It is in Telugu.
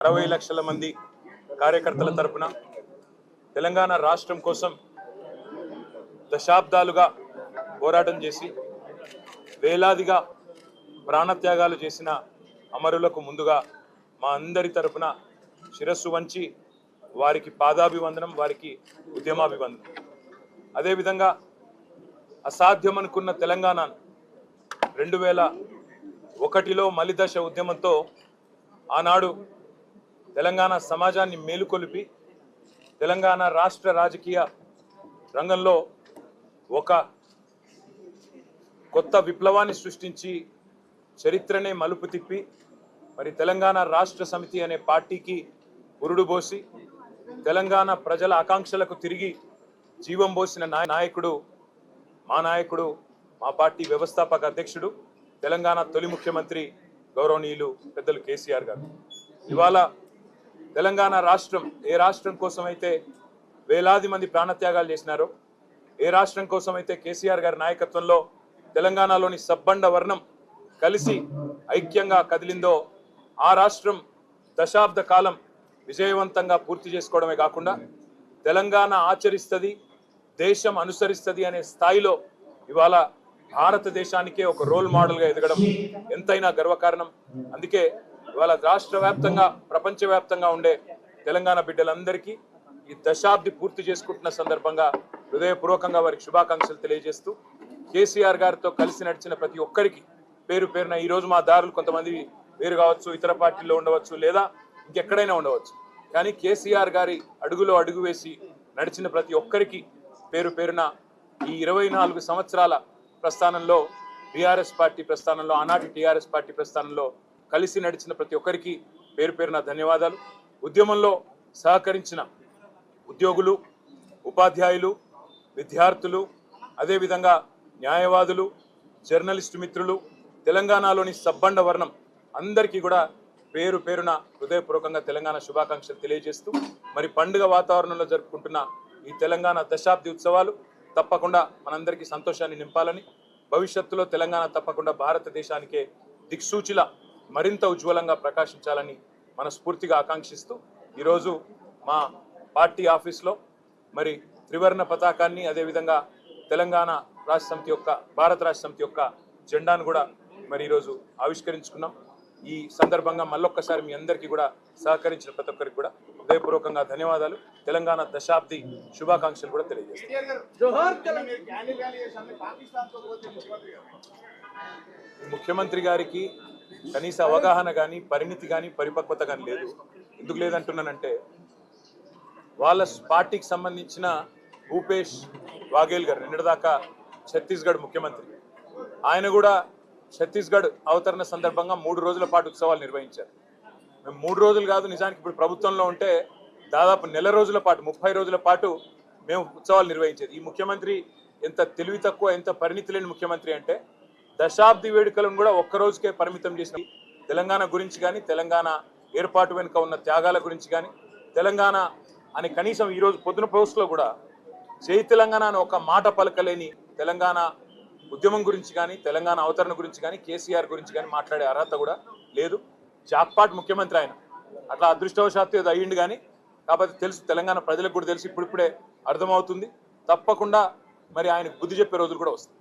అరవై లక్షల మంది కార్యకర్తల తరపున తెలంగాణ రాష్ట్రం కోసం దశాబ్దాలుగా పోరాటం చేసి వేలాదిగా ప్రాణత్యాగాలు చేసిన అమరులకు ముందుగా మా అందరి తరపున శిరస్సు వంచి వారికి పాదాభివందనం వారికి ఉద్యమాభివందనం. అదేవిధంగా అసాధ్యమనుకున్న తెలంగాణ రెండు వేల ఒకటిలో మలిదశ ఉద్యమంతో ఆనాడు తెలంగాణ సమాజాన్ని మేలుకొలిపి తెలంగాణ రాష్ట్ర రాజకీయ రంగంలో ఒక కొత్త విప్లవాన్ని సృష్టించి చరిత్రనే మలుపు తిప్పి మరి తెలంగాణ రాష్ట్ర సమితి అనే పార్టీకి ఉరుడు పోసి తెలంగాణ ప్రజల ఆకాంక్షలకు తిరిగి జీవం పోసిన నాయకుడు మా నాయకుడు మా పార్టీ వ్యవస్థాపక అధ్యక్షుడు తెలంగాణ తొలి ముఖ్యమంత్రి గౌరవనీయులు పెద్దలు కేసీఆర్ గారు. ఇవాళ తెలంగాణ రాష్ట్రం ఏ రాష్ట్రం కోసం అయితే వేలాది మంది ప్రాణత్యాగాలు చేసినారో ఏ రాష్ట్రం కోసం అయితే కేసీఆర్ గారి నాయకత్వంలో తెలంగాణలోని సబ్బండ వర్ణం కలిసి ఐక్యంగా కదిలిందో ఆ రాష్ట్రం దశాబ్ద కాలం విజయవంతంగా పూర్తి చేసుకోవడమే కాకుండా తెలంగాణ ఆచరిస్తుంది దేశం అనుసరిస్తుంది అనే స్థాయిలో ఇవాళ భారతదేశానికే ఒక రోల్ మోడల్గా ఎదగడం ఎంతైనా గర్వకారణం. అందుకే ఇవాళ రాష్ట్ర వ్యాప్తంగా ప్రపంచవ్యాప్తంగా ఉండే తెలంగాణ బిడ్డలందరికీ ఈ దశాబ్ది పూర్తి చేసుకుంటున్న సందర్భంగా హృదయపూర్వకంగా వారికి శుభాకాంక్షలు తెలియజేస్తూ కేసీఆర్ గారితో కలిసి నడిచిన ప్రతి ఒక్కరికి పేరు పేరున ఈ రోజు మా దారులు కొంతమంది వేరు కావచ్చు ఇతర పార్టీల్లో ఉండవచ్చు లేదా ఇంకెక్కడైనా ఉండవచ్చు. కానీ కేసీఆర్ గారి అడుగులో అడుగు వేసి నడిచిన ప్రతి ఒక్కరికి పేరు పేరున ఈ ఇరవై నాలుగు సంవత్సరాల ప్రస్థానంలో బీఆర్ఎస్ పార్టీ ప్రస్థానంలో ఆనాటి టీఆర్ఎస్ పార్టీ ప్రస్థానంలో కలిసి నడిచిన ప్రతి ఒక్కరికి పేరు పేరున ధన్యవాదాలు. ఉద్యమంలో సహకరించిన ఉద్యోగులు ఉపాధ్యాయులు విద్యార్థులు అదేవిధంగా న్యాయవాదులు జర్నలిస్టు మిత్రులు తెలంగాణలోని సబ్బండ వర్ణం అందరికీ కూడా పేరు పేరున హృదయపూర్వకంగా తెలంగాణ శుభాకాంక్షలు తెలియజేస్తూ మరి పండుగ వాతావరణంలో జరుపుకుంటున్న ఈ తెలంగాణ దశాబ్ది ఉత్సవాలు తప్పకుండా మనందరికీ సంతోషాన్ని నింపాలని భవిష్యత్తులో తెలంగాణ తప్పకుండా భారతదేశానికే దిక్సూచిలా మరింత ఉజ్వలంగా ప్రకాశించాలని మనస్ఫూర్తిగా ఆకాంక్షిస్తూ ఈరోజు మా పార్టీ ఆఫీస్లో మరి త్రివర్ణ పతాకాన్ని అదేవిధంగా తెలంగాణ రాష్ట్ర సమితి యొక్క భారత రాష్ట్ర సమితి యొక్క జెండాను కూడా మరి ఈరోజు ఆవిష్కరించుకున్నాం. ఈ సందర్భంగా మళ్ళొక్కసారి మీ అందరికీ కూడా సహకరించిన ప్రతి ఒక్కరికి కూడా హృదయపూర్వకంగా ధన్యవాదాలు. తెలంగాణ దశాబ్ది శుభాకాంక్షలు కూడా తెలియజేస్తాను ముఖ్యమంత్రి గారికి కనీస అవగాహన కానీ పరిణితి కానీ పరిపక్వత కానీ లేదు. ఎందుకు లేదంటున్నానంటే వాళ్ళ పార్టీకి సంబంధించిన భూపేష్ వాఘేల్ గారు నిన్నటిదాకా ఛత్తీస్గఢ్ ముఖ్యమంత్రి. ఆయన కూడా ఛత్తీస్గఢ్ అవతరణ సందర్భంగా మూడు రోజుల పాటు ఉత్సవాలు నిర్వహించారు. మేము మూడు రోజులు కాదు నిజానికి ఇప్పుడు ప్రభుత్వంలో ఉంటే దాదాపు నెల రోజుల పాటు ముప్పై రోజుల పాటు మేము ఉత్సవాలు నిర్వహించేది. ఈ ముఖ్యమంత్రి ఎంత తెలివి తక్కువ ఎంత పరిణితి లేని ముఖ్యమంత్రి అంటే దశాబ్ది వేడుకలను కూడా ఒక్క రోజుకే పరిమితం చేసిన తెలంగాణ గురించి కానీ తెలంగాణ ఏర్పాటు వెనుక ఉన్న త్యాగాల గురించి కానీ తెలంగాణ అని కనీసం ఈరోజు పొద్దున పోస్ట్లో కూడా జై తెలంగాణ అని ఒక మాట పలకలేని తెలంగాణ ఉద్యమం గురించి కానీ తెలంగాణ అవతరణ గురించి కానీ కేసీఆర్ గురించి కానీ మాట్లాడే అర్హత కూడా లేదు. జాక్పాట్ ముఖ్యమంత్రి ఆయన. అట్లా అదృష్టవశాత్తు ఏదో అయ్యిండు కానీ కాకపోతే తెలుసు తెలంగాణ ప్రజలకు కూడా తెలిసి ఇప్పుడిప్పుడే అర్థమవుతుంది. తప్పకుండా మరి ఆయనకు బుద్ధి చెప్పే రోజులు కూడా వస్తాయి.